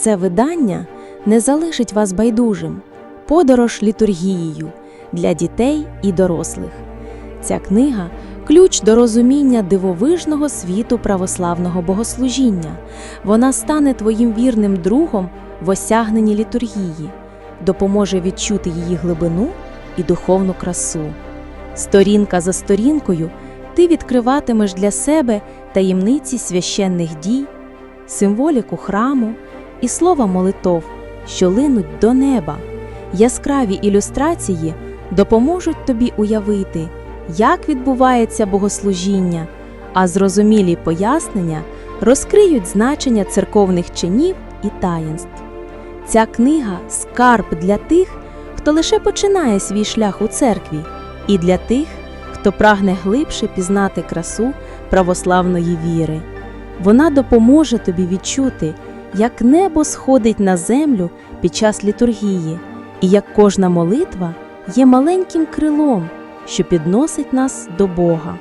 це видання не залишить вас байдужим. Подорож літургією для дітей і дорослих. Ця книга ключ до розуміння дивовижного світу православного богослужіння. Вона стане твоїм вірним другом в осягненні літургії, допоможе відчути її глибину і духовну красу. Сторінка за сторінкою ти відкриватимеш для себе таємниці священних дій, символіку храму і слова молитов, що линуть до неба. Яскраві ілюстрації допоможуть тобі уявити, як відбувається богослужіння, а зрозумілі пояснення розкриють значення церковних чинів і таїнств. Ця книга скарб для тих, хто лише починає свій шлях у церкві, і для тих, хто прагне глибше пізнати красу православної віри. Вона допоможе тобі відчути, як небо сходить на землю під час літургії, і як кожна молитва є маленьким крилом, що підносить нас до Бога.